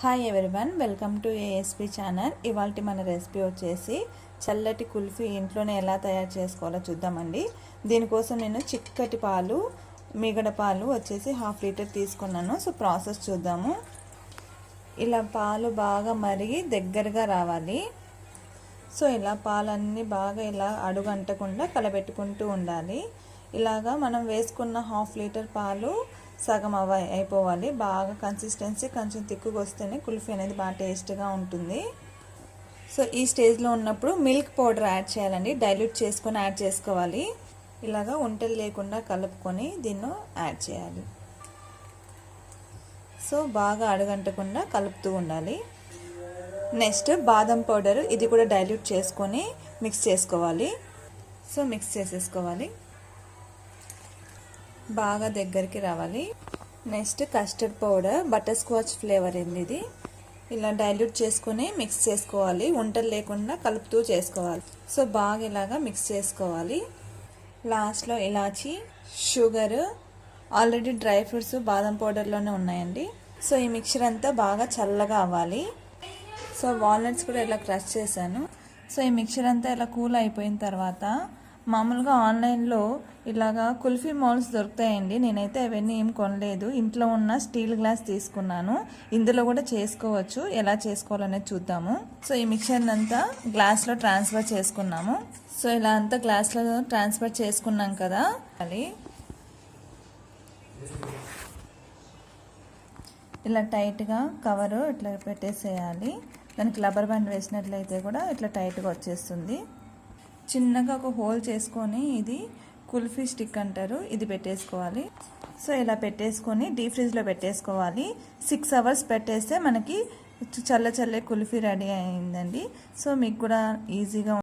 Hi everyone welcome to ASP channel ఇవాళ మన recipe వచ్చేసి చల్లటి కుల్ఫీ ఇంట్లోనే ఎలా తయారు చేసుకోవాలో చూద్దామండి. దీనికోసం నేను చిక్కటి పాలు మిగడ పాలు వచ్చేసి హాఫ్ లీటర్ తీసుకున్నాను. సో ప్రాసెస్ చూద్దాము. ఇలా పాలు బాగా మరిగి దగ్గరగా రావాలి. సో ఇలా పాలన్నీ బాగా ఇలా అడుగంటకుండా కలబెట్టుకుంటూ ఉండాలి. ఇలాగా మనం వేసుకున్న హాఫ్ లీటర్ పాలు సగం అవ అయిపోవాలి. బాగా కన్సిస్టెన్సీ కొంచెం తిక్కుగా వస్తేనే కుల్ఫీ అనేది బాగా టేస్ట్గా ఉంటుంది. సో ఈ స్టేజ్లో ఉన్నప్పుడు మిల్క్ పౌడర్ యాడ్ చేయాలండి. డైల్యూట్ చేసుకొని యాడ్ చేసుకోవాలి. ఇలాగా ఉంటలు లేకుండా కలుపుకొని దీన్ని యాడ్ చేయాలి. సో బాగా అడగంటకుండా కలుపుతూ ఉండాలి. నెక్స్ట్ బాదం పౌడర్ ఇది కూడా డైల్యూట్ చేసుకొని మిక్స్ చేసుకోవాలి. సో మిక్స్ చేసేసుకోవాలి. బాగా దగ్గరికి రావాలి. Next custard powder butterscotch flavour ఏంది ఇది? ఇలా డైల్యూట్ చేసుకుని మిక్స్ చేసుకోవాలి. వంటలు లేకుండా కలుపుతూ చేసుకోవాలి. సో బాగా ఇలాగా మిక్స్ చేసుకోవాలి. లాస్ట్లో ఇలాచి షుగర్ ఆల్రెడీ డ్రై ఫ్రూట్స్ బాదం పౌడర్లోనే ఉన్నాయండి. సో ఈ మిక్చర్ అంతా బాగా చల్లగా అవ్వాలి. సో వాల్నట్స్ కూడా ఇలా క్రష్ చేశాను. సో ఈ మిక్చర్ అంతా ఇలా కూల్ అయిపోయిన తర్వాత మామూలుగా ఆన్లైన్లో ఇలాగా కుల్ఫీ మాల్స్ దొరుకుతాయండి. నేనైతే అవన్నీ ఏం కొనలేదు. ఇంట్లో ఉన్న స్టీల్ గ్లాస్ తీసుకున్నాను. ఇందులో కూడా చేసుకోవచ్చు. ఎలా చేసుకోవాలనేది చూద్దాము. సో ఈ మిక్సర్ని అంతా గ్లాస్లో ట్రాన్స్ఫర్ చేసుకున్నాము. సో ఇలా అంతా గ్లాస్లో ట్రాన్స్ఫర్ చేసుకున్నాం కదా. అది ఇలా టైట్గా కవరు ఇట్లా పెట్టేసేయాలి. దానికి రబ్బర్ బ్యాండ్ వేసినట్లయితే కూడా ఇట్లా టైట్గా వచ్చేస్తుంది. చిన్నగా ఒక హోల్ చేసుకొని ఇది కుల్ఫీ స్టిక్ అంటారు ఇది పెట్టేసుకోవాలి. సో ఇలా పెట్టేసుకొని డీప్ ఫ్రిడ్జ్లో పెట్టేసుకోవాలి. సిక్స్ అవర్స్ పెట్టేస్తే మనకి చల్ల చల్లే కుల్ఫీ రెడీ అయిందండి. సో మీకు కూడా ఈజీగా